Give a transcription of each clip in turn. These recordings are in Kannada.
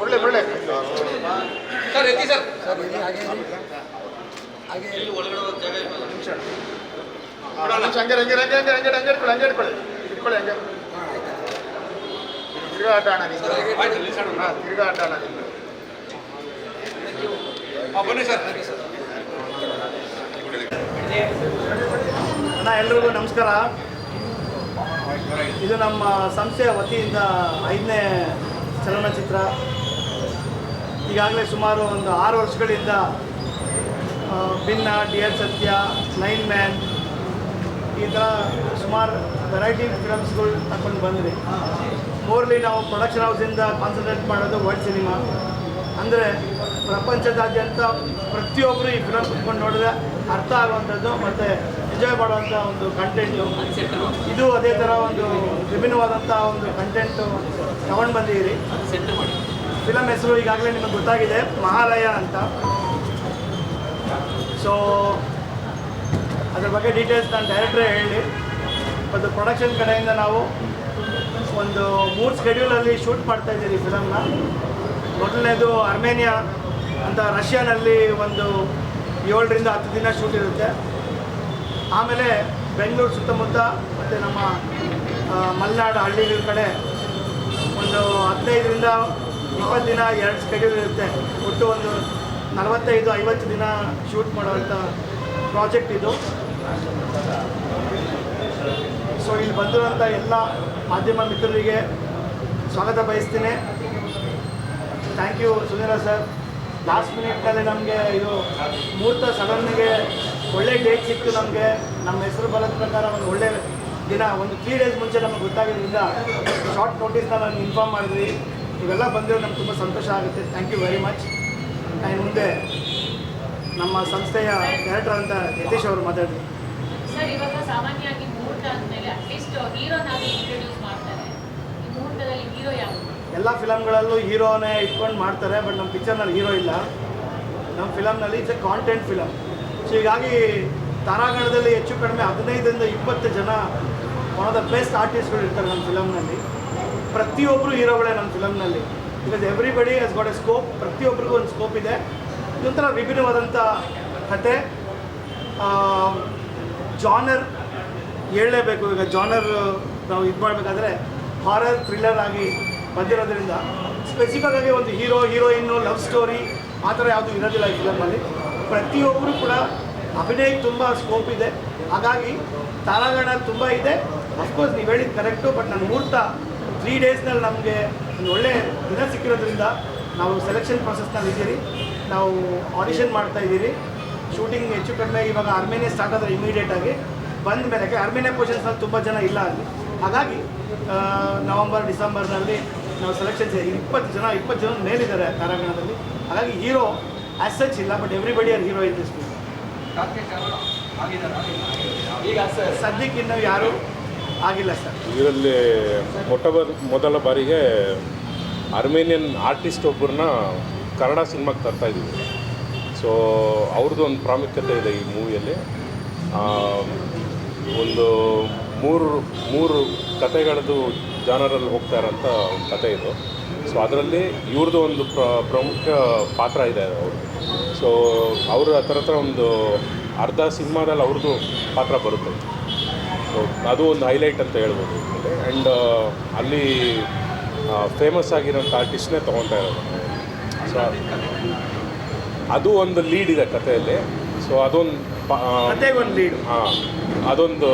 ಒಳ್ಳೆ ಒಳ್ಳೆ. ಹಂಗೆ ಹಂಗೆ ಹಂಗೆ ಹಂಗೆ ಹಂಗೆ ಹಂಗೆ ಇಟ್ಕೊಳ್ಳಿ ಹಂಗೆ ಇಟ್ಕೊಳ್ಳಿ. ಇಟ್ಕೊಳ್ಳಿ ಹಂಗೆ. ತಿರ್ಗಾ ಅಣ್ಣ ಆಡ ಅಣ್ಣ ಬನ್ನಿ ಸರ್ ಬನ್ನಿ ಸರ್. ಅಣ್ಣ, ಎಲ್ರಿಗೂ ನಮಸ್ಕಾರ. ಇದು ನಮ್ಮ ಸಂಸ್ಥೆಯ ವತಿಯಿಂದ ಐದನೇ ಚಲನಚಿತ್ರ. ಈಗಾಗಲೇ ಸುಮಾರು ಒಂದು ಆರು ವರ್ಷಗಳಿಂದ ಭಿನ್ನ, D dear Satya nine man, ಈ ಥರ ಸುಮಾರು ವೆರೈಟಿ ಫಿಲಮ್ಸ್ಗಳು ತಗೊಂಡು ಬಂದಿದೆ. ಮೋರ್ಲಿ ನಾವು ಪ್ರೊಡಕ್ಷನ್ ಹೌಸಿಂದ ಕಾನ್ಸಂಟ್ರೇಟ್ ಮಾಡೋದು ವರ್ಲ್ಡ್ ಸಿನಿಮಾ ಅಂದರೆ ಪ್ರಪಂಚದಾದ್ಯಂತ ಪ್ರತಿಯೊಬ್ಬರು ಈ ಫಿಲಮ್ ಕುತ್ಕೊಂಡು ನೋಡಿದ್ರೆ ಅರ್ಥ ಆಗುವಂಥದ್ದು ಮತ್ತು ಎಂಜಾಯ್ ಮಾಡುವಂಥ ಒಂದು ಕಂಟೆಂಟು ಇದು. ಅದೇ ಥರ ಒಂದು ವಿಭಿನ್ನವಾದಂಥ ಒಂದು ಕಂಟೆಂಟು ತಗೊಂಡು ಬಂದಿದ್ದೀರಿ. ಫಿಲಮ್ ಹೆಸರು ಈಗಾಗಲೇ ನಿಮಗೆ ಗೊತ್ತಾಗಿದೆ, ಮಹಾಲಯ ಅಂತ. ಸೊ ಅದ್ರ ಬಗ್ಗೆ ಡೀಟೇಲ್ಸ್ ನಾನು ಡೈರೆಕ್ಟ್ರೇ ಹೇಳಿ. ಮತ್ತು ಪ್ರೊಡಕ್ಷನ್ ಕಡೆಯಿಂದ ನಾವು ಒಂದು ಮೂರು ಸ್ಕೆಡ್ಯೂಲಲ್ಲಿ ಶೂಟ್ ಮಾಡ್ತಾ ಇದ್ದೀರಿ ಫಿಲಮ್ನ ಮೊದಲನೇದು ಅರ್ಮೇನಿಯಾ ಅಂತ ರಷ್ಯಾನಲ್ಲಿ ಒಂದು ಏಳರಿಂದ ಹತ್ತು ದಿನ ಶೂಟ್ ಇರುತ್ತೆ. ಆಮೇಲೆ ಬೆಂಗಳೂರು ಸುತ್ತಮುತ್ತ ಮತ್ತು ನಮ್ಮ ಮಲೆನಾಡು ಹಳ್ಳಿಗಳ ಕಡೆ ಒಂದು ಹದಿನೈದರಿಂದ ಇಪ್ಪತ್ತು ದಿನ ಎರಡು ಸ್ಕೆಡ್ಯೂಲ್ ಇರುತ್ತೆ. ಒಟ್ಟು ಒಂದು ನಲವತ್ತೈದು, ಐವತ್ತು ದಿನ ಶೂಟ್ ಮಾಡುವಂಥ ಪ್ರಾಜೆಕ್ಟ್ ಇದು. ಸೊ ಇಲ್ಲಿ ಬಂದಿರುವಂಥ ಎಲ್ಲ ಮಾಧ್ಯಮ ಮಿತ್ರರಿಗೆ ಸ್ವಾಗತ ಬಯಸ್ತೀನಿ. Thank you Sunil sir. Last ಮಿನಿಟಲ್ಲಿ ನಮಗೆ ಇದು ಮುಹೂರ್ತ ಸಡನ್ಗೆ ಒಳ್ಳೆ ಡೇಟ್ ಸಿಕ್ತು ನಮಗೆ. ನಮ್ಮ ಹೆಸರು ಬಲದ ಪ್ರಕಾರ ಒಂದು ಒಳ್ಳೆ ದಿನ, ಒಂದು ತ್ರೀ ಡೇಸ್ ಮುಂಚೆ ನಮಗೆ ಗೊತ್ತಾಗಿದ್ದರಿಂದ ಶಾರ್ಟ್ ನೋಟಿಸ್ನ ನಾನು ಇನ್ಫಾರ್ಮ್ ಮಾಡಿದ್ವಿ. ಇವೆಲ್ಲ ಬಂದಿರೋ ನಮ್ಗೆ ತುಂಬ ಸಂತೋಷ ಆಗುತ್ತೆ. Thank you very much and ಮುಂದೆ ನಮ್ಮ ಸಂಸ್ಥೆಯ ಡೈರೆಕ್ಟರ್ ಅಂತ ಯತೀಶ್ ಅವರು ಮಾತಾಡಿದ್ರು ಸರ್ ಇವಾಗ ಸಾಮಾನ್ಯವಾಗಿ ಮುಹೂರ್ತ ಅಂದಮೇಲೆ ಅಟ್ಲೀಸ್ಟ್ ಹೀರೋನಾಗಿ ಇಂಟ್ರೊಡ್ಯೂಸ್ ಮಾಡ್ತಾರೆ. ಈ ಮುಹೂರ್ತದಲ್ಲಿ ಹೀರೋ ಯಾರು? ಎಲ್ಲ ಫಿಲಮ್ಗಳಲ್ಲೂ ಹೀರೋನೇ ಇಟ್ಕೊಂಡು ಮಾಡ್ತಾರೆ ಬಟ್ ನಮ್ಮ ಪಿಕ್ಚರ್ನಲ್ಲಿ ಹೀರೋ ಇಲ್ಲ. ನಮ್ಮ ಫಿಲಮ್ನಲ್ಲಿ it's a content film so ಹೀಗಾಗಿ ತಾರಾಗಣದಲ್ಲಿ ಹೆಚ್ಚು ಕಡಿಮೆ ಹದಿನೈದರಿಂದ ಇಪ್ಪತ್ತು ಜನ ಒನ್ ಆಫ್ ದ ಬೆಸ್ಟ್ ಆರ್ಟಿಸ್ಟ್ಗಳು ಇರ್ತಾರೆ ನಮ್ಮ ಫಿಲಮ್ನಲ್ಲಿ ಪ್ರತಿಯೊಬ್ಬರು ಹೀರೋಗಳೇ ನಮ್ಮ ಫಿಲಮ್ನಲ್ಲಿ because everybody has got a scope ಪ್ರತಿಯೊಬ್ಬರಿಗೂ ಒಂದು ಸ್ಕೋಪ್ ಇದೆ. ಇದೊಂಥರ ವಿಭಿನ್ನವಾದಂಥ ಕತೆ. ಜಾನರ್ ಹೇಳಲೇಬೇಕು. ಈಗ ಜಾನರ್ ನಾವು ಇದು ಮಾಡಬೇಕಾದ್ರೆ ಹಾರರ್ ಥ್ರಿಲ್ಲರ್ ಆಗಿ ಬಂದಿರೋದ್ರಿಂದ ಸ್ಪೆಸಿಫಿಕ್ ಆಗಿ ಒಂದು ಹೀರೋ ಹೀರೋಯಿನ್ನು ಲವ್ ಸ್ಟೋರಿ ಆ ಥರ ಯಾವುದು ಇರೋದಿಲ್ಲ ಈ ಫಿಲಮಲ್ಲಿ ಪ್ರತಿಯೊಬ್ಬರು ಕೂಡ ಅಭಿನಯಕ್ಕೆ ತುಂಬ ಸ್ಕೋಪ್ ಇದೆ. ಹಾಗಾಗಿ ತಾರಾಗಣ ತುಂಬ ಇದೆ. ಅಫ್ಕೋರ್ಸ್ ನೀವು ಹೇಳಿದ್ದು ಕರೆಕ್ಟು ಬಟ್ ನನ್ನ ಮುಹೂರ್ತ ತ್ರೀ ಡೇಸ್ನಲ್ಲಿ ನಮಗೆ ಒಂದು ಒಳ್ಳೆ ದಿನ ಸಿಕ್ಕಿರೋದ್ರಿಂದ ನಾವು ಸೆಲೆಕ್ಷನ್ ಪ್ರೊಸೆಸ್ನಲ್ಲಿ ಇದ್ದೀರಿ. ನಾವು ಆಡಿಷನ್ ಮಾಡ್ತಾ ಇದ್ದೀರಿ. ಶೂಟಿಂಗ್ ಹೆಚ್ಚು ಕಡಿಮೆ ಇವಾಗ ಅರ್ಮೇನಿಯಾ ಸ್ಟಾರ್ಟ್ ಆದರೆ ಇಮಿಡಿಯೇಟಾಗಿ ಬಂದ ಮೇಲೆ ಯಾಕೆ ಪೊಸಿಷನ್ಸ್ನಲ್ಲಿ ತುಂಬ ಜನ ಇಲ್ಲ ಅಲ್ಲಿ. ಹಾಗಾಗಿ ನವಂಬರ್ ಡಿಸೆಂಬರ್ನಲ್ಲಿ ನಾವು ಸೆಲೆಕ್ಷನ್ಸ್ ಇಪ್ಪತ್ತು ಜನ ಇಪ್ಪತ್ತು ಜನ ಮೇಲಿದ್ದಾರೆ ತಾರಾಗಣದಲ್ಲಿ ಹಾಗಾಗಿ ಹೀರೋ ಆಸ್ ಸಚ್ ಇಲ್ಲ but everybody are hero in this ಸದ್ಯಕ್ಕೆ ಇನ್ನೂ ಯಾರೂ ಆಗಿಲ್ಲ ಸರ್ ಇದರಲ್ಲಿ ಮೊಟ್ಟ ಮೊದಲ ಬಾರಿಗೆ ಅರ್ಮೇನಿಯನ್ ಆರ್ಟಿಸ್ಟ್ ಒಬ್ಬರನ್ನ ಕನ್ನಡ ಸಿನಿಮಾಗೆ ತರ್ತಾ ಇದ್ದೀವಿ. ಸೊ ಅವ್ರದ್ದು ಒಂದು ಪ್ರಾಮುಖ್ಯತೆ ಇದೆ ಈ ಮೂವಿಯಲ್ಲಿ ಒಂದು ಮೂರು ಮೂರು ಕತೆಗಳದ್ದು ಜಾನರಲ್ಲಿ ಹೋಗ್ತಾ ಇರೋಂಥ ಒಂದು ಕತೆ ಇದು. ಸೊ ಅದರಲ್ಲಿ ಇವ್ರದ್ದು ಒಂದು ಪ್ರ ಪ್ರಮುಖ ಪಾತ್ರ ಇದೆ ಅವರು ಸೊ ಅವರು ಹತ್ರ ಹತ್ರ ಒಂದು ಅರ್ಧ ಸಿನಿಮಾದಲ್ಲಿ ಅವ್ರದ್ದು ಪಾತ್ರ ಬರುತ್ತೆ. ಸೊ ಅದು ಒಂದು ಹೈಲೈಟ್ ಅಂತ ಹೇಳ್ಬೋದು ಆ್ಯಂಡ್ ಅಲ್ಲಿ ಫೇಮಸ್ ಆಗಿರೋಂಥ ಆರ್ಟಿಸ್ಟ್ನೇ ತೊಗೊತಾ ಇರೋದು. ಸೊ ಅದು ಒಂದು ಲೀಡ್ ಇದೆ ಕಥೆಯಲ್ಲಿ. ಸೊ ಅದೊಂದು ಲೀಡ್ ಹಾಂ ಅದೊಂದು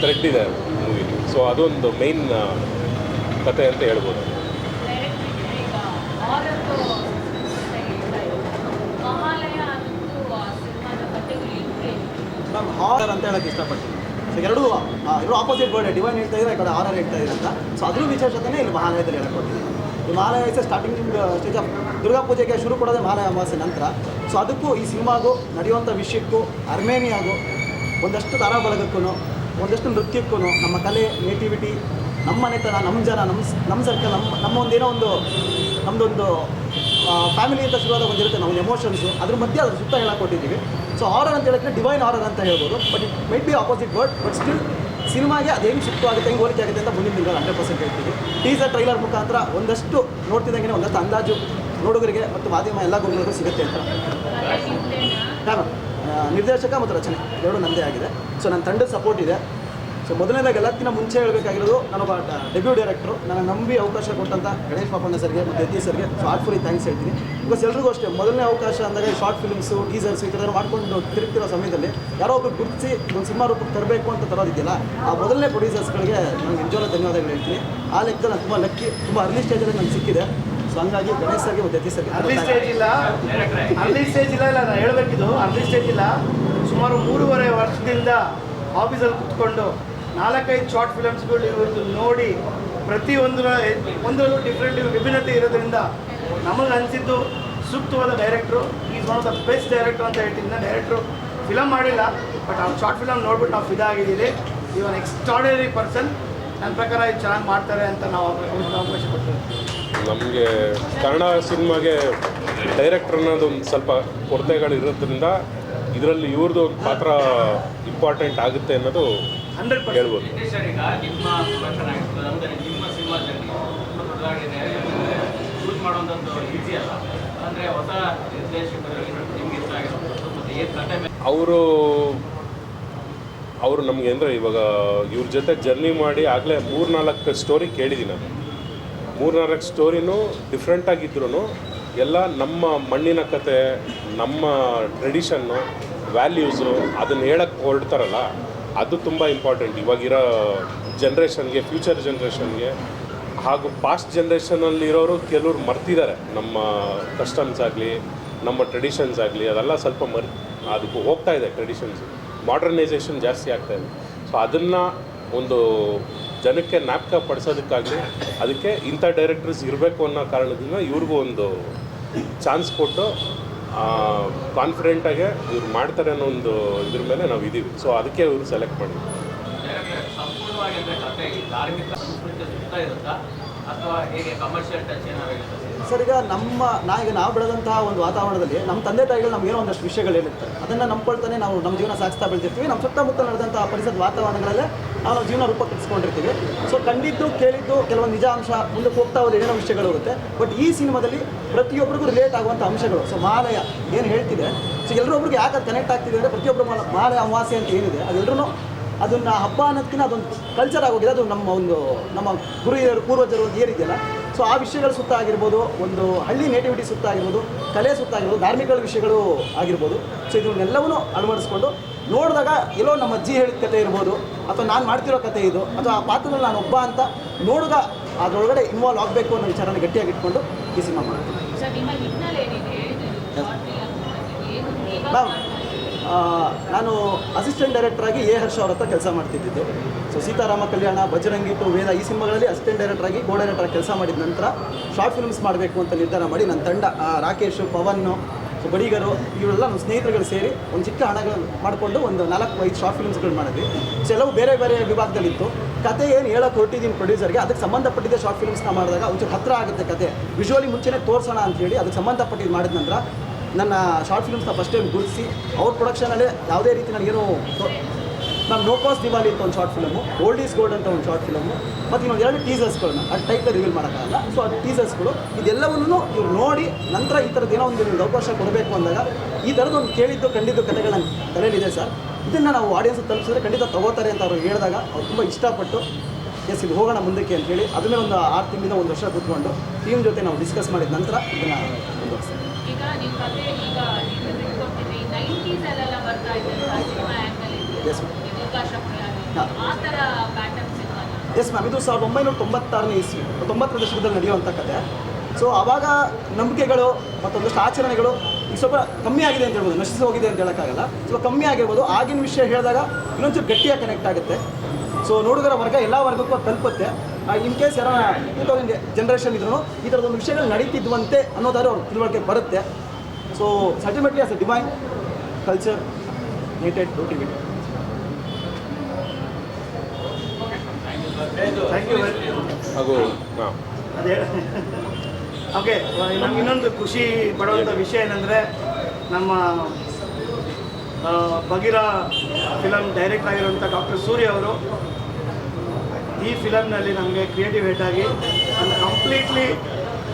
ಥ್ರೆಡ್ ಇದೆ ಸೊ ಅದೊಂದು ಮೇನ್ ಕತೆ ಅಂತ ಹೇಳ್ಬೋದು. ಇದ್ದಾರೆ ನಾನು ಹಾರರ್ ಅಂತ ಹೇಳಕ್ಕೆ ಇಷ್ಟಪಡ್ತೀನಿ. ಸೊ ಎರಡೂ ಎರಡು ಆಪೋಸಿಟ್ ವರ್ಡ್ ಡಿವೈನ್ ಹೇಳ್ತಾ ಇದ್ರೆ, ಈ ಕಡೆ ಹಾರರ್ ಹೇಳ್ತಾ ಇದ್ರೆ ಅಂತ. ಸೊ ಅದ್ರ ವಿಶೇಷತೆನೇ ಇಲ್ಲಿ ಮಹಾಲಯದಲ್ಲಿ ಹೇಳ್ಕೊಡ್ತೀನಿ ಈ Mahalaya starting stage of Durga ಪೂಜೆಗೆ ಶುರು ಕೊಡೋದೇ ಮಹಾಲಯ ಅಮಾವಾಸ್ಯೆ ನಂತರ. ಸೊ ಅದಕ್ಕೂ ಈ ಸಿನಿಮಾಗೂ, ನಡೆಯುವಂಥ ವಿಷಯಕ್ಕೂ, ಅರ್ಮೇನಿಯಾಗೂ ಒಂದಷ್ಟು ತಾರಾಬಲಗಕ್ಕೂ ಒಂದಷ್ಟು ನೃತ್ಯಕ್ಕೂ ನಮ್ಮ ಕಲೆ ನೇಟಿವಿಟಿ ನಮ್ಮ ಮನೆತನ ನಮ್ಮ ಜನ, ನಮ್ಮ ನಮ್ಮ ಸರ್ಕಲ್ ನಮ್ಮ ನಮ್ಮ ಒಂದೇನೋ ಒಂದು ನಮ್ಮದೊಂದು ಫ್ಯಾಮಿಲಿ ಅಂತ ಶುರುವಾದ ಒಂದಿರುತ್ತೆ ನಮ್ಮ ಎಮೋಷನ್ಸು ಅದ್ರ ಮಧ್ಯೆ ಅದ್ರ ಸುತ್ತ ಹೇಳಕೊಟ್ಟಿದ್ದೀವಿ ಕೊಟ್ಟಿದ್ದೀವಿ. ಸೊ ಆರರ್ ಅಂತ ಹೇಳಿದ್ರೆ ಡಿವೈನ್ ಆರರ್ ಅಂತ ಹೇಳ್ಬೋದು but it might be opposite word but still ಸಿನಿಮಾಗೆ ಅದು ಹೆಂಗೆ ಶಿಫ್ಟ್ ಆಗುತ್ತೆ ಹೆಂಗೆ ಹೋಲಿಕೆ ಆಗುತ್ತೆ ಅಂತ ಮುಂದಿನ ದಿನಗಳಲ್ಲಿ ಹಂಡ್ರೆಡ್ ಪರ್ಸೆಂಟ್ ಹೇಳ್ತೀವಿ. ಟೀಸರ್ ಟ್ರೈಲರ್ ಮುಖಾಂತರ ಒಂದಷ್ಟು ನೋಡ್ತಿದ್ದಂಗೆ ಒಂದಷ್ಟು ಅಂದಾಜು ನೋಡುಗರಿಗೆ ಮತ್ತು ಮಾಧ್ಯಮ ಎಲ್ಲ ಗುರುಗಳಿಗೂ ಸಿಗುತ್ತೆ ಅಂತ. ನಿರ್ದೇಶಕ ಮತ್ತು ರಚನೆ. ಎರಡು ನಂದೇ ಆಗಿದೆ. ಸೊ ನನ್ನ ತಂಡದ ಸಪೋರ್ಟ್ ಇದೆ. ಸೊ ಮೊದಲನೇದಾಗಿ ಎಲ್ಲಕ್ಕಿಂತ ಮುಂಚೆ ಹೇಳಬೇಕಾಗಿರೋದು, ನಾನೊಬ್ಬ ಡೆಬ್ಯೂ ಡೈರೆಕ್ಟ್ರು ನನಗೆ ನಂಬಿ ಅವಕಾಶ ಕೊಟ್ಟಂಥ ಗಣೇಶ್ ಪಾಪಣ್ಣ ಸರ್ಗೆ ಮತ್ತು ಯತಿ ಸರ್ಗೆ ಶಾರ್ಟ್ ಫುಲಿ ಥ್ಯಾಂಕ್ಸ್ ಹೇಳ್ತೀನಿ. ಬಿಕಾಸ್ ಎಲ್ರಿಗೂ ಅಷ್ಟೇ, ಮೊದಲನೇ ಅವಕಾಶ ಅಂದಾಗ ಶಾರ್ಟ್ ಫಿಲ್ಮ್ಸು ಟೀಸರ್ಸ್ ಈ ಥರ ಮಾಡ್ಕೊಂಡು ತಿರುಗ್ತಿರೋ ಸಮಯದಲ್ಲಿ ಯಾರೋ ಒಬ್ಬರು ಗುರುತಿಸಿ ಒಂದು ಸಿನಿಮಾ ರೂಪಕ್ಕೆ ತರಬೇಕು ಅಂತ ತರೋದಿದೆಯಲ್ಲ, ಆ ಮೊದಲನೇ ಪ್ರೊಡ್ಯೂಸರ್ಸ್ಗಳಿಗೆ ನಾನು ನಿಜವಾದ ಧನ್ಯವಾದಗಳು ಹೇಳ್ತೀನಿ. ಆ ಲೆಕ್ಕದಲ್ಲಿ ನಾನು ತುಂಬ ಲಕ್ಕಿ ತುಂಬ ಅರ್ಲಿ ಸ್ಟೇಜಲ್ಲಿ ನನಗೆ ಸಿಕ್ಕಿದೆ. ಹಂಗಾಗಿ ಗಣೇಶ್ ಸರ್ಗೆ ಮತ್ತು ಯತೀಶ್ ಸರ್ಗೆ ಅರ್ಲಿ ಸ್ಟೇಜ್ ಇಲ್ಲ. ಅರ್ಲಿ ಸ್ಟೇಜ್ ಇಲ್ಲ ಇಲ್ಲ ನಾನು ಹೇಳ್ಬೇಕಿದು. ಅರ್ಲಿ ಸ್ಟೇಜ್ ಇಲ್ಲ. ಸುಮಾರು ಮೂರುವರೆ ವರ್ಷದಿಂದ ಆಫೀಸಲ್ಲಿ ಕುತ್ಕೊಂಡು ನಾಲ್ಕೈದು ಶಾರ್ಟ್ ಫಿಲಮ್ಸ್ಗಳು ಇವ್ರದ್ದು ನೋಡಿ ಪ್ರತಿಯೊಂದರ ಒಂದರಲ್ಲೂ ಡಿಫ್ರೆಂಟ್ ವಿಭಿನ್ನತೆ ಇರೋದ್ರಿಂದ ನಮಗೆ ಅನಿಸಿದ್ದು ಸೂಕ್ತವಾದ director is one of the best director ಅಂತ ಹೇಳ್ತೀನಿ. ನಾನು ಡೈರೆಕ್ಟ್ರು ಫಿಲಮ್ ಮಾಡಿಲ್ಲ ಬಟ್ ಅವ್ರು ಶಾರ್ಟ್ ಫಿಲಮ್ ನೋಡ್ಬಿಟ್ಟು ನಾವು ಫಿದಾ ಆಗಿದ್ದೀವಿ. ಇವನ್ ಎಕ್ಸ್ಟ್ರಾಡನರಿ ಪರ್ಸನ್ ನನ್ನ ಪ್ರಕಾರ ಇದು ಚೆನ್ನಾಗಿ ಮಾಡ್ತಾರೆ ಅಂತ ನಾವು ಅವಕಾಶ ಕೊಡ್ತೀವಿ. ನಮಗೆ ಕನ್ನಡ ಸಿನಿಮಾಗೆ ಡೈರೆಕ್ಟರ್ ಅನ್ನೋದು ಒಂದು ಸ್ವಲ್ಪ ಕೊರತೆಗಳು ಇರೋದ್ರಿಂದ ಇದರಲ್ಲಿ ಇವ್ರದ್ದು ಒಂದು ಪಾತ್ರ ಇಂಪಾರ್ಟೆಂಟ್ ಆಗುತ್ತೆ ಅನ್ನೋದು ಹೇಳ್ಬೋದು. ಅವರು ಅವರು ನಮಗೆ ಅಂದರೆ ಇವಾಗ ಇವ್ರ ಜೊತೆ ಜರ್ನಿ ಮಾಡಿ ಆಗಲೇ ಮೂರ್ನಾಲ್ಕು ಸ್ಟೋರಿ ಕೇಳಿದ್ದೀನಿ ನಾನು. ಮೂರ್ನಾಲ್ಕು ಸ್ಟೋರಿನೂ ಡಿಫ್ರೆಂಟ್ ಆಗಿದ್ರು ಎಲ್ಲ ನಮ್ಮ ಮಣ್ಣಿನ ಕತೆ, ನಮ್ಮ ಟ್ರೆಡಿಷನ್ನು ವ್ಯಾಲ್ಯೂಸು ಅದನ್ನು ಹೇಳಕ್ಕೆ ಹೊರಡ್ತಾರಲ್ಲ, ಅದು ತುಂಬ ಇಂಪಾರ್ಟೆಂಟ್ ಇವಾಗಿರೋ ಜನ್ರೇಷನ್ಗೆ ಫ್ಯೂಚರ್ ಜನ್ರೇಷನ್ಗೆ ಹಾಗೂ ಪಾಸ್ಟ್ ಜನ್ರೇಷನಲ್ಲಿರೋರು ಕೆಲವ್ರು ಮರ್ತಿದ್ದಾರೆ ನಮ್ಮ ಕಸ್ಟಮ್ಸ್ ಆಗಲಿ, ನಮ್ಮ ಟ್ರೆಡಿಷನ್ಸ್ ಆಗಲಿ, ಅದೆಲ್ಲ ಸ್ವಲ್ಪ ಮರ್, ಅದಕ್ಕೆ ಹೋಗ್ತಾ ಇದೆ ಟ್ರೆಡಿಷನ್ಸ್ ಮಾಡರ್ನೈಸೇಷನ್ ಜಾಸ್ತಿ ಆಗ್ತಾ ಇದೆ. ಸೊ ಅದನ್ನು ಒಂದು ಜನಕ್ಕೆ ಜ್ಞಾಪಕ ಪಡಿಸೋದಕ್ಕಾಗಲಿ ಅದಕ್ಕೆ ಇಂಥ ಡೈರೆಕ್ಟರ್ಸ್ ಇರಬೇಕು ಅನ್ನೋ ಕಾರಣದಿಂದ ಇವ್ರಿಗೂ ಒಂದು ಚಾನ್ಸ್ ಕೊಟ್ಟು ಕಾನ್ಫಿಡೆಂಟಾಗೆ ಇವ್ರು ಮಾಡ್ತಾರೆ ಅನ್ನೋ ಒಂದು ಇದ್ರ ಮೇಲೆ ನಾವು ಇದ್ದೀವಿ ಸೊ ಅದಕ್ಕೆ ಇವರು ಸೆಲೆಕ್ಟ್ ಮಾಡಿದ್ವಿ ಡೈರೆಕ್ಟ್ ಸಂಪೂರ್ಣವಾಗಿ ಈ ಧಾರ್ಮಿಕ ಸಂಸ್ಕೃತಿ ಸುತ್ತ ಇರುತ್ತಾ? ಅಥವಾ ಹೇಗೆ ಕಮರ್ಷಿಯಲ್ ಟಚ್ ಏನಾಗಿರುತ್ತೆ ಸರ್ ಈಗ ನಮ್ಮ ನಾ ಈಗ ನಾವು ಬೆಳೆದಂತಹ ಒಂದು ವಾತಾವರಣದಲ್ಲಿ ನಮ್ಮ ತಂದೆ ತಾಯಿಗಳು ನಮ್ಗೆ ಏನೋ ಒಂದಷ್ಟು ವಿಷಯಗಳು ಹೇಳಿರ್ತಾರೆ ಅದನ್ನು ನಂಬ್ಕೊಳ್ತಾನೆ ನಾವು ನಮ್ಮ ಜೀವನ ಸಾಗಿಸ್ತಾ ಬೆಳೆದಿರ್ತೀವಿ. ನಮ್ಮ ಸುತ್ತಮುತ್ತ ನಡೆದಂತಹ ಪರಿಸರದ ವಾತಾವರಣಗಳಲ್ಲೇ ನಾವು ಜೀವನ ರೂಪ ಸೊ ಕಂಡಿದ್ದು, ಕೇಳಿದ್ದು ಕೆಲವೊಂದು ನಿಜ ಅಂಶ ಮುಂದಕ್ಕೆ ಹೋಗ್ತಾ ಹೋದ ಏನೇನೋ ವಿಷಯಗಳು ಇರುತ್ತೆ. ಬಟ್ ಈ ಸಿನಿಮಾದಲ್ಲಿ ಪ್ರತಿಯೊಬ್ಬರಿಗೂ ರಿಲೇಟ್ ಆಗುವಂಥ ಅಂಶಗಳು. ಸೊ ಮಾಲಯ ಏನು ಹೇಳ್ತಿದೆ? ಸೊ ಎಲ್ಲರೊಬ್ರಿಗೆ ಯಾಕೆ ಕನೆಕ್ಟ್ ಆಗ್ತಿದೆ ಅಂದರೆ ಪ್ರತಿಯೊಬ್ಬರು ಮಾಲ- ಮಾಲಯ ಅಮಾವಾಸ್ಯೆ ಅಂತ ಏನಿದೆ ಅದೆಲ್ಲರೂ ಅದನ್ನು ಹಬ್ಬ ಅನ್ನೋದಕ್ಕಿಂತ ಅದೊಂದು ಕಲ್ಚರ್ ಆಗೋಗಿದೆ. ಅದು ನಮ್ಮ ಒಂದು, ನಮ್ಮ ಗುರುಹಿರಿಯರು ಪೂರ್ವಜರು ಒಂದು ಏನಿದೆಯಲ್ಲ ಸೊ ಆ ವಿಷಯಗಳ ಸುತ್ತ ಆಗಿರ್ಬೋದು ಒಂದು ಹಳ್ಳಿ ನೇಟಿವಿಟಿ ಸುತ್ತ ಆಗಿರ್ಬೋದು ಕಲೆ ಸುತ್ತ ಆಗಿರ್ಬೋದು ಧಾರ್ಮಿಕ ವಿಷಯಗಳು ಆಗಿರ್ಬೋದು. ಸೊ ಇದನ್ನೆಲ್ಲವನ್ನೂ ಅಳವಡಿಸ್ಕೊಂಡು ನೋಡಿದಾಗ ಎಲ್ಲೋ ನಮ್ಮ ಅಜ್ಜಿ ಹೇಳಿದ ಕತೆ ಇರ್ಬೋದು ಅಥವಾ ನಾನು ಮಾಡ್ತಿರೋ ಕತೆ ಇದು ಅಥವಾ ಆ ಪಾತ್ರದಲ್ಲಿ ನಾನು ಒಬ್ಬ ಅಂತ ನೋಡಿದ ಅದರೊಳಗಡೆ ಇನ್ವಾಲ್ವ್ ಆಗಬೇಕು ಅನ್ನೋ ವಿಚಾರನ ಗಟ್ಟಿಯಾಗಿ ಇಟ್ಕೊಂಡು ಈ ಸಿನಿಮಾ ಮಾಡ್ತೀನಿ. ಮ್ಯಾಮ್ ನಾನು ಅಸಿಸ್ಟೆಂಟ್ ಡೈರೆಕ್ಟ್ರಾಗಿ ಎ ಹರ್ಷ ಅವ್ರ ಹತ್ರ ಕೆಲಸ ಮಾಡ್ತಿದ್ದಿದ್ದು. ಸೊ ಸೀತಾರಾಮ ಕಲ್ಯಾಣ ಬಜರಂಗಿ ಟು ವೇದ ಈ ಸಿನಿಮಾಗಳಲ್ಲಿ ಅಸಿಸ್ಟೆಂಟ್ ಡೈರೆಕ್ಟ್ರಾಗಿ ಕೋ ಡೈರೆಕ್ಟರ್ ಕೆಲಸ ಮಾಡಿದ ನಂತರ ಶಾರ್ಟ್ ಫಿಲ್ಮ್ಸ್ ಮಾಡಬೇಕು ಅಂತ ನಿರ್ಧಾರ ಮಾಡಿ ನನ್ನ ತಂಡ ರಾಕೇಶ್ ಪವನ್ ಸೊ ಬಡಿಗರು, ಇವರೆಲ್ಲ ನಮ್ಮ ಸ್ನೇಹಿತರುಗಳು ಸೇರಿ ಒಂದು ಚಿಕ್ಕ ಹಣಗಳನ್ನು ಮಾಡಿಕೊಂಡು ಒಂದು ನಾಲ್ಕು, ಐದು ಶಾರ್ಟ್ ಫಿಲ್ಮ್ಸ್ಗಳು ಮಾಡಿದ್ವಿ. ಸೊ ಎಲ್ಲವೂ ಬೇರೆ ಬೇರೆ ವಿಭಾಗದಲ್ಲಿತ್ತು. ಕತೆ ಏನು ಹೇಳೋಕೆ ಹೊರಟಿದ್ದೀನಿ ಪ್ರೊಡ್ಯೂಸರ್ಗೆ ಅದಕ್ಕೆ ಸಂಬಂಧಪಟ್ಟಿದ್ದ ಶಾರ್ಟ್ ಫಿಲ್ಮ್ಸ್ನ ಮಾಡಿದಾಗ ಒಂಚೂರು ಹತ್ತಿರ ಆಗುತ್ತೆ ಕತೆ. ವಿಜುವಲಿ ಮುಂಚೆನೇ ತೋರಿಸೋಣ ಅಂತ ಹೇಳಿ ಅದಕ್ಕೆ ಸಂಬಂಧಪಟ್ಟಿದ್ದು ಮಾಡಿದ ನಂತರ ನನ್ನ ಶಾರ್ಟ್ ಫಿಲ್ಮ್ಸ್ನ ಫಸ್ಟ್ ಟೈಮ್ ಗುರುತಿಸಿ, ಅವ್ರ ಪ್ರೊಡಕ್ಷನಲ್ಲೇ ಯಾವುದೇ ರೀತಿ ನನಗೇನು ನಾನು ನೋ ಕಾಸ್ಟ್ ದಿವಾಲಿ ಅಂತ ಒಂದು short film old is gold ಅಂತ ಒಂದು ಶಾರ್ಟ್ ಫಿಲಮು ಮತ್ತು ಇನ್ನೊಂದು ಎರಡು ಟೀಸರ್ಸ್ಗಳನ್ನ ಅದು ಟೈಪ್ ರಿವೀಲ್ ಮಾಡೋಕ್ಕಾಗಲ್ಲ. ಸೊ ಅದು ಟೀಸರ್ಸ್ಗಳು ಇದೆಲ್ಲವನ್ನು ಇವ್ರು ನೋಡಿ ನಂತರ ಈ ಥರದ್ದು ಏನೋ ಒಂದು ಅವಕಾಶ ಕೊಡಬೇಕು ಅಂದಾಗ ಈ ಥರದ್ದು ಒಂದು ಕೇಳಿದ್ದು ಕಂಡಿದ್ದು ಕಥೆಗಳ ತಲೆಯಲ್ಲಿದೆ ಸರ್. ಇದನ್ನು ನಾವು ಆಡಿಯನ್ಸ್ ತಲುಪಿಸಿದ್ರೆ ಖಂಡಿತ ತಗೋತಾರೆ ಅಂತ ಅವರು ಹೇಳಿದಾಗ ಅವ್ರು ತುಂಬ ಇಷ್ಟಪಟ್ಟು ಎಸ್ ಇದು ಹೋಗೋಣ ಮುಂದಕ್ಕೆ ಅಂತೇಳಿ ಹೇಳಿ ಒಂದು ಆರು ತಿಂಗಳಿಂದ ಒಂದು ವರ್ಷ ಕೂತ್ಕೊಂಡು ಟೀಮ್ ಜೊತೆ ನಾವು ಡಿಸ್ಕಸ್ ಮಾಡಿದ ನಂತರ ಇದನ್ನು ಮುಂದುವರಿಸ್ತೀವಿ. ಈಗ ಎಸ್ ಮ್ಯಾಮ್ ಇದು ಸಾವಿರದ ಒಂಬೈನೂರ ತೊಂಬತ್ತಾರನೇ ಇಸ್ವಿ ತೊಂಬತ್ತರ ದಶಕದಲ್ಲಿ ನಡೆಯುವಂಥ ಕತೆ. ಸೊ ಆವಾಗ ನಂಬಿಕೆಗಳು ಮತ್ತೊಂದಷ್ಟು ಆಚರಣೆಗಳು ಈಗ ಸ್ವಲ್ಪ ಕಮ್ಮಿ ಆಗಿದೆ ಅಂತ ಹೇಳ್ಬೋದು ನಶಿಸಿ ಹೋಗಿದೆ ಅಂತ ಹೇಳೋಕ್ಕಾಗಲ್ಲ. ಸ್ವಲ್ಪ ಕಮ್ಮಿ ಆಗಿರ್ಬೋದು. ಆಗಿನ ವಿಷಯ ಹೇಳಿದಾಗ ಇನ್ನೊಂಚೂರು ಗಟ್ಟಿಯಾಗಿ ಕನೆಕ್ಟ್ ಆಗುತ್ತೆ. ಸೊ ನೋಡುಗರ ವರ್ಗ ಎಲ್ಲ ವರ್ಗಕ್ಕೂ ತಲುಪುತ್ತೆ. ಇನ್ ಕೇಸ್ ಯಾರೋ ಟೂ ತೌಸಂಡ್ ಜನ್ರೇಷನ್ ಇದ್ರು ಈ ಥರದೊಂದು ವಿಷಯಗಳು ನಡೀತಿದ್ವಂತೆ ಅನ್ನೋದಾದ್ರೂ ಅವ್ರ ತಿಳುವಳಿಕೆ ಬರುತ್ತೆ. So ultimately as a divine culture ನೇಟೆಡ್ ರೋಟಿವಿಟಿ thank you ಹಾಗೂ ಓಕೆ ನಮ್ಗೆ ಇನ್ನೊಂದು ಖುಷಿ ಪಡುವಂಥ ವಿಷಯ ಏನಂದರೆ ನಮ್ಮ ಬಗಿರ ಫಿಲಮ್ ಡೈರೆಕ್ಟ್ ಆಗಿರುವಂಥ ಡಾಕ್ಟರ್ ಸೂರ್ಯ ಅವರು ಈ ಫಿಲಮ್ನಲ್ಲಿ ನಮಗೆ ಕ್ರಿಯೇಟಿವ್ ಹೆಡ್ ಆಗಿ ಕಂಪ್ಲೀಟ್ಲಿ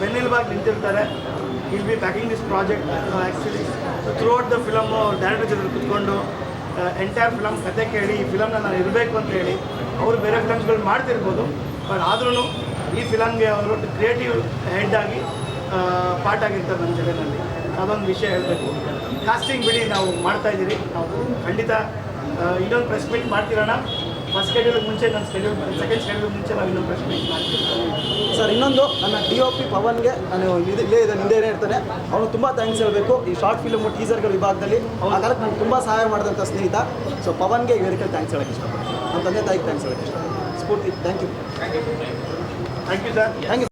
ಬೆನ್ನೆಲುಬಾಗಿ ನಿಂತಿರ್ತಾರೆ. Will be packing this project actually throughout the film director ಜೊತೆ ಕುತ್ಕೊಂಡು ಎಂಟೈರ್ ಫಿಲಮ್ ಕತೆ ಕೇಳಿ ಈ ಫಿಲಮ್ನ ನಾನು ಇರಬೇಕು ಅಂತ ಹೇಳಿ ಅವರು ಬೇರೆ ಫಿಲಮ್ಸ್ಗಳು ಮಾಡ್ತಿರ್ಬೋದು. ಬಟ್ ಆದ್ರೂ ಈ ಫಿಲಮ್ಗೆ ಅವರು ಕ್ರಿಯೇಟಿವ್ ಹೆಡ್ ಆಗಿ ಪಾರ್ಟ್ ಆಗಿರ್ತಾರೆ ನಮ್ಮ ಜಗನಲ್ಲಿ ಅದೊಂದು ವಿಷಯ ಹೇಳಬೇಕು. ಕಾಸ್ಟಿಂಗ್ ಬಿಡಿ ನಾವು ಮಾಡ್ತಾ ಇದ್ದೀರಿ. ನಾವು ಖಂಡಿತ ಇನ್ನೊಂದು ಪ್ರೆಸ್ ಮೀಟ್ ಮಾಡ್ತಿರೋಣ ಫಸ್ಟ್ ಶೆಡ್ಯೂಲ್ ಮುಂಚೆ ನನ್ನ ಶೆಡ್ಯೂಲ್ ಸೆಕೆಂಡ್ ಶೆಡ್ಯೂಲ್ ಮುಂಚೆ ನಾವು ಇನ್ನೊಂದು ಪ್ರೆಸ್ ಮೀಟ್ ಮಾಡ್ತೀವಿ. ಸರ್ ಇನ್ನೊಂದು ನನ್ನ ಡಿ ಒ ಪಿ ಪವನ್ಗೆ ನಾನು ಇದು ಇಲ್ಲೇ ಇದೆ ಹಿಂದೆನೇ ಇರ್ತಾನೆ. ಅವನು ತುಂಬ ಥ್ಯಾಂಕ್ಸ್ ಹೇಳಬೇಕು. ಈ ಶಾರ್ಟ್ ಫಿಲ್ಮ್ ಟೀಸರ್ಗಳ ವಿಭಾಗದಲ್ಲಿ ಆ ಕಾಲಕ್ಕೆ ನನಗೆ ತುಂಬ ಸಹಾಯ ಮಾಡಿದಂಥ ಸ್ನೇಹಿತ. ಸೊ ಪವನ್ಗೆ ಈ ವೇದಿಕೆ ಥ್ಯಾಂಕ್ಸ್ ಹೇಳಕ್ಕೆ ಇಷ್ಟಪಡ್ತೀನಿ. ನಮ್ಮ ತಂದೆ ತಾಯಿಗೆ ಥ್ಯಾಂಕ್ಸ್ ಹೇಳಕ್ಕೆ ಇಷ್ಟಪಡ್ತೀನಿ. ಸ್ಫೂರ್ತಿ thank you thank you sir thank you